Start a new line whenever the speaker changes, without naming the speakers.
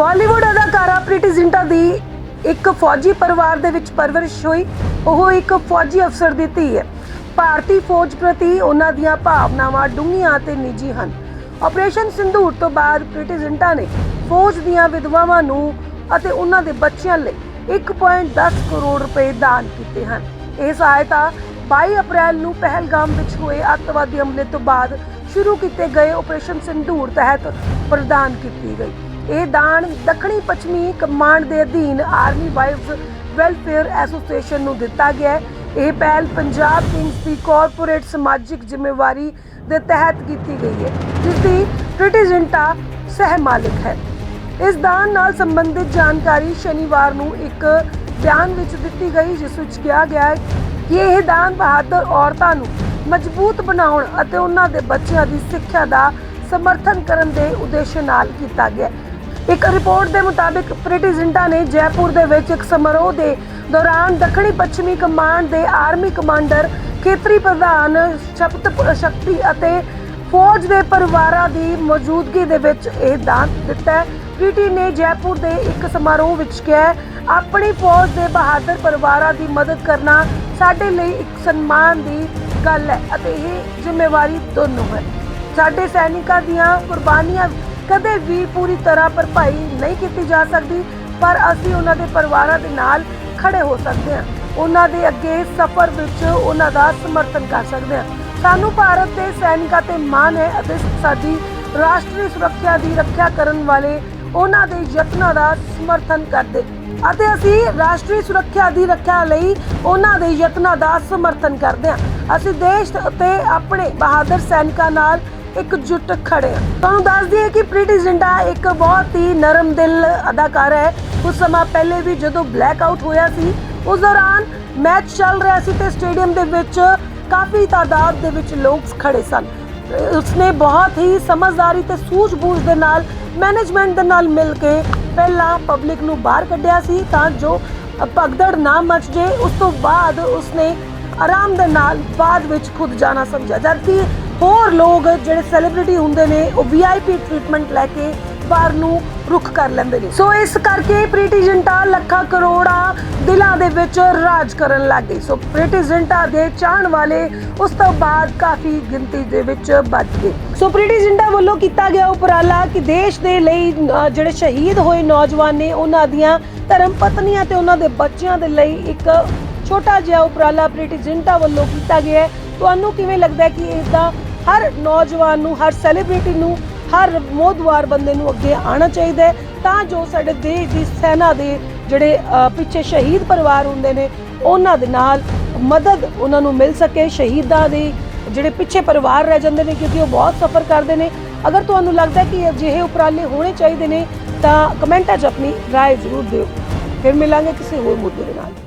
ਬਾਲੀਵੁੱਡ ਅਦਾਕਾਰਾ ਪ੍ਰੀਤੀ ਜ਼ਿੰਟਾ ਦੀ ਇੱਕ ਫੌਜੀ ਪਰਿਵਾਰ ਦੇ ਵਿੱਚ ਪਰਵਰਿਸ਼ ਹੋਈ। ਉਹ ਇੱਕ ਫੌਜੀ ਅਫਸਰ ਦੀ ਧੀ ਹੈ। ਭਾਰਤੀ ਫੌਜ ਪ੍ਰਤੀ ਉਹਨਾਂ ਦੀਆਂ ਭਾਵਨਾਵਾਂ ਡੂੰਘੀਆਂ ਅਤੇ ਨਿੱਜੀ ਹਨ। ਆਪਰੇਸ਼ਨ ਸਿੰਧੂਰ ਤੋਂ ਬਾਅਦ ਪ੍ਰੀਤੀ ਜ਼ਿੰਟਾ ਨੇ ਫੌਜ ਦੀਆਂ ਵਿਧਵਾਵਾਂ ਨੂੰ ਅਤੇ ਉਹਨਾਂ ਦੇ ਬੱਚਿਆਂ ਲਈ 1.10 ਕਰੋੜ ਰੁਪਏ ਦਾਨ ਕੀਤੇ ਹਨ। ਇਹ ਸਹਾਇਤਾ 22 ਅਪ੍ਰੈਲ ਨੂੰ ਪਹਿਲਗਾਮ ਵਿੱਚ ਹੋਏ ਅੱਤਵਾਦੀ ਹਮਲੇ ਤੋਂ ਬਾਅਦ ਸ਼ੁਰੂ ਕੀਤੇ ਗਏ ਆਪਰੇਸ਼ਨ ਸਿੰਧੂਰ ਤਹਿਤ ਪ੍ਰਦਾਨ ਕੀਤੀ ਗਈ। ਇਹ ਦਾਨ ਦੱਖਣੀ ਪੱਛਮੀ ਕਮਾਂਡ ਦੇ ਅਧੀਨ ਆਰਮੀ ਵਾਈਵਸ ਵੈਲਫੇਅਰ ਐਸੋਸੀਏਸ਼ਨ ਨੂੰ ਦਿੱਤਾ ਗਿਆ ਹੈ ਇਹ ਪਹਿਲ ਪੰਜਾਬ ਕਿੰਗਸ ਦੀ ਕਾਰਪੋਰੇਟ ਸਮਾਜਿਕ ਜ਼ਿੰਮੇਵਾਰੀ ਦੇ ਤਹਿਤ ਕੀਤੀ ਗਈ ਹੈ ਜਿਸ ਦੀ ਪ੍ਰੀਟੀ ਸਹਿ ਮਾਲਿਕ ਹੈ ਇਸ ਦਾਨ ਨਾਲ ਸੰਬੰਧਿਤ ਜਾਣਕਾਰੀ ਸ਼ਨੀਵਾਰ ਨੂੰ ਇੱਕ ਬਿਆਨ ਵਿੱਚ ਦਿੱਤੀ ਗਈ, ਜਿਸ ਵਿੱਚ ਕਿਹਾ ਗਿਆ ਹੈ ਕਿ ਇਹ ਦਾਨ ਬਹਾਦਰ ਔਰਤਾਂ ਨੂੰ ਮਜ਼ਬੂਤ ਬਣਾਉਣ ਅਤੇ ਉਹਨਾਂ ਦੇ ਬੱਚਿਆਂ ਦੀ ਸਿੱਖਿਆ ਦਾ ਸਮਰਥਨ ਕਰਨ ਦੇ ਉਦੇਸ਼ ਨਾਲ ਕੀਤਾ ਗਿਆ ਹੈ। ਇੱਕ ਰਿਪੋਰਟ ਦੇ ਮੁਤਾਬਿਕ ਪ੍ਰੀਟੀ ਜ਼ਿੰਟਾ ਨੇ ਜੈਪੁਰ ਦੇ ਵਿੱਚ ਇੱਕ ਸਮਾਰੋਹ ਦੇ ਦੌਰਾਨ ਦੱਖਣੀ ਪੱਛਮੀ ਕਮਾਂਡ ਦੇ ਆਰਮੀ ਕਮਾਂਡਰ, ਖੇਤਰੀ ਪ੍ਰਧਾਨ, ਸ਼ਪਤ ਸ਼ਕਤੀ ਅਤੇ ਫੌਜ ਦੇ ਪਰਿਵਾਰਾਂ ਦੀ ਮੌਜੂਦਗੀ ਦੇ ਵਿੱਚ ਇਹ ਦਾਨ ਦਿੱਤਾ ਹੈ। ਨੇ ਜੈਪੁਰ ਦੇ ਇੱਕ ਸਮਾਰੋਹ ਵਿੱਚ ਕਿਹਾ ਆਪਣੀ ਫੌਜ ਦੇ ਬਹਾਦਰ ਪਰਿਵਾਰਾਂ ਦੀ ਮਦਦ ਕਰਨਾ ਸਾਡੇ ਲਈ ਇੱਕ ਸਨਮਾਨ ਦੀ ਗੱਲ ਹੈ ਅਤੇ ਇਹ ਜ਼ਿੰਮੇਵਾਰੀ ਦੋਨੋਂ ਹੈ। ਸਾਡੇ ਸੈਨਿਕਾਂ ਦੀਆਂ ਕੁਰਬਾਨੀਆਂ ਕਦੇ ਵੀ ਪੂਰੀ ਤਰ੍ਹਾਂ ਭਰਪਾਈ ਨਹੀਂ ਕੀਤੀ ਜਾ ਸਕਦੀ, ਪਰ ਅਸੀਂ ਉਹਨਾਂ ਦੇ ਪਰਿਵਾਰਾਂ ਦੇ ਨਾਲ ਖੜੇ ਹੋ ਸਕਦੇ ਹਾਂ। ਉਹਨਾਂ ਦੇ ਅੱਗੇ ਸਫ਼ਰ ਵਿੱਚ ਉਹਨਾਂ ਦਾ ਸਮਰਥਨ ਕਰ ਸਕਦੇ ਹਾਂ। ਸਾਨੂੰ ਭਾਰਤ ਦੇ ਸੈਨਿਕਾਂ ਤੇ ਮਾਣ ਹੈ ਅਤੇ ਸਾਡੀ ਰਾਸ਼ਟਰੀ ਸੁਰੱਖਿਆ ਦੀ ਰੱਖਿਆ ਕਰਨ ਵਾਲੇ ਉਹਨਾਂ ਦੇ ਯਤਨਾਂ ਦਾ ਸਮਰਥਨ ਕਰਦੇ ਅਤੇ ਅਸੀਂ ਰਾਸ਼ਟਰੀ ਸੁਰੱਖਿਆ ਦੀ ਰੱਖਿਆ ਲਈ ਉਹਨਾਂ ਦੇ ਯਤਨਾਂ ਦਾ ਸਮਰਥਨ ਕਰਦੇ ਹਾਂ। ਅਸੀਂ ਦੇਸ਼ ਅਤੇ ਆਪਣੇ ਬਹਾਦਰ ਸੈਨਿਕਾਂ ਨਾਲ ਇਕਜੁੱਟ ਖੜੇ ਹਾਂ ਤੁਹਾਨੂੰ ਦੱਸ ਦਈਏ ਕਿ ਪ੍ਰੀਟੀ ਜ਼ਿੰਟਾ ਇੱਕ ਬਹੁਤ ਹੀ ਨਰਮ ਦਿਲ ਅਦਾਕਾਰ ਹੈ। ਕੁਝ ਸਮਾਂ ਪਹਿਲੇ ਵੀ ਜਦੋਂ ਬਲੈਕ ਆਊਟ ਹੋਇਆ ਸੀ, ਉਸ ਦੌਰਾਨ ਮੈਚ ਚੱਲ ਰਿਹਾ ਸੀ ਤੇ ਸਟੇਡੀਅਮ ਦੇ ਵਿੱਚ ਕਾਫੀ ਤਾਦਾਦ ਦੇ ਵਿੱਚ ਲੋਕ ਖੜੇ ਸਨ। ਉਸਨੇ ਬਹੁਤ ਹੀ ਸਮਝਦਾਰੀ ਤੇ ਸੂਝ-ਬੂਝ ਦੇ ਨਾਲ ਮੈਨੇਜਮੈਂਟ ਦੇ ਨਾਲ ਮਿਲ ਕੇ ਪਹਿਲਾਂ ਪਬਲਿਕ ਨੂੰ ਬਾਹਰ ਕੱਢਿਆ ਸੀ ਤਾਂ ਜੋ ਭਗਦੜ ਨਾ ਮਚ ਜੇ ਉਸ ਤੋਂ ਬਾਅਦ ਉਸਨੇ ਆਰਾਮ ਦੇ ਨਾਲ ਬਾਅਦ ਵਿੱਚ ਖੁਦ ਜਾਣਾ ਸਮਝਿਆ। ਜਦਕਿ ਹੋਰ ਲੋਕ ਜਿਹੜੇ ਸੈਲੀਬ੍ਰਿਟੀ ਹੁੰਦੇ ਨੇ, ਉਹ ਵੀਆਈਪੀ ਟ੍ਰੀਟਮੈਂਟ ਲੈ ਕੇ ਬਾਹਰ ਨੂੰ ਰੁਖ ਕਰ ਲੈਂਦੇ ਨੇ। ਸੋ ਇਸ ਕਰਕੇ ਪ੍ਰੀਤੀ ਜ਼ਿੰਟਾ ਲੱਖਾਂ ਕਰੋੜਾਂ ਦਿਲਾਂ ਦੇ ਵਿੱਚ ਰਾਜ ਕਰਨ ਲੱਗ ਗਈ। ਸੋ ਪ੍ਰੀਤੀ ਜ਼ਿੰਟਾ ਦੇ ਚਾਹਣ ਵਾਲੇ ਉਸ ਤੋਂ ਬਾਅਦ ਕਾਫੀ ਗਿਣਤੀ ਦੇ ਵਿੱਚ ਵੱਧ ਗਏ। ਸੋ ਪ੍ਰੀਤੀ ਜ਼ਿੰਟਾ ਵੱਲੋਂ ਕੀਤਾ ਗਿਆ ਉਪਰਾਲਾ ਕਿ ਦੇਸ਼ ਦੇ ਲਈ ਜਿਹੜੇ ਸ਼ਹੀਦ ਹੋਏ ਨੌਜਵਾਨ ਨੇ, ਉਹਨਾਂ ਦੀਆਂ ਧਰਮ ਪਤਨੀਆਂ ਤੇ ਉਹਨਾਂ ਦੇ ਬੱਚਿਆਂ ਦੇ ਲਈ ਇੱਕ ਛੋਟਾ ਜਿਹਾ ਉਪਰਾਲਾ ਪ੍ਰੀਟੀ ਜ਼ਿੰਟਾ ਵੱਲੋਂ ਕੀਤਾ ਗਿਆ ਤੁਹਾਨੂੰ ਕਿਵੇਂ ਲੱਗਦਾ ਹੈ ਕਿ ਇਸਦਾ ਹਰ ਨੌਜਵਾਨ ਨੂੰ ਹਰ ਸੈਲੀਬ੍ਰਿਟੀ ਨੂੰ ਹਰ ਮੋਦਵਾਰ ਬੰਦੇ ਨੂੰ ਅੱਗੇ ਆਉਣਾ ਚਾਹੀਦਾ ਹੈ ਤਾਂ ਜੋ ਸਾਡੇ ਦੇਸ਼ ਦੀ ਸੈਨਾ ਦੇ ਜਿਹੜੇ ਅ, ਪਿੱਛੇ ਸ਼ਹੀਦ ਪਰਿਵਾਰ ਹੁੰਦੇ ਨੇ ਉਹਨਾਂ ਦੇ ਨਾਲ ਮਦਦ ਉਹਨਾਂ ਨੂੰ ਮਿਲ ਸਕੇ ਸ਼ਹੀਦਾਂ ਦੇ ਜਿਹੜੇ ਪਿੱਛੇ ਪਰਿਵਾਰ ਰਹਿ ਜਾਂਦੇ ਨੇ ਕਿਉਂਕਿ ਉਹ ਬਹੁਤ ਸਫਰ ਕਰਦੇ ਨੇ ਅਗਰ ਤੁਹਾਨੂੰ ਲੱਗਦਾ ਹੈ ਕਿ ਅਜਿਹੇ ਉਪਰਾਲੇ ਹੋਣੇ ਚਾਹੀਦੇ ਨੇ ਤਾਂ ਕਮੈਂਟਾਂ 'ਚ ਆਪਣੀ رائے ਜ਼ਰੂਰ ਦਿਓ ਫਿਰ ਮਿਲਾਂਗੇ ਕਿਸੇ ਹੋਰ ਮੁੱਦੇ ਦੇ ਨਾਲ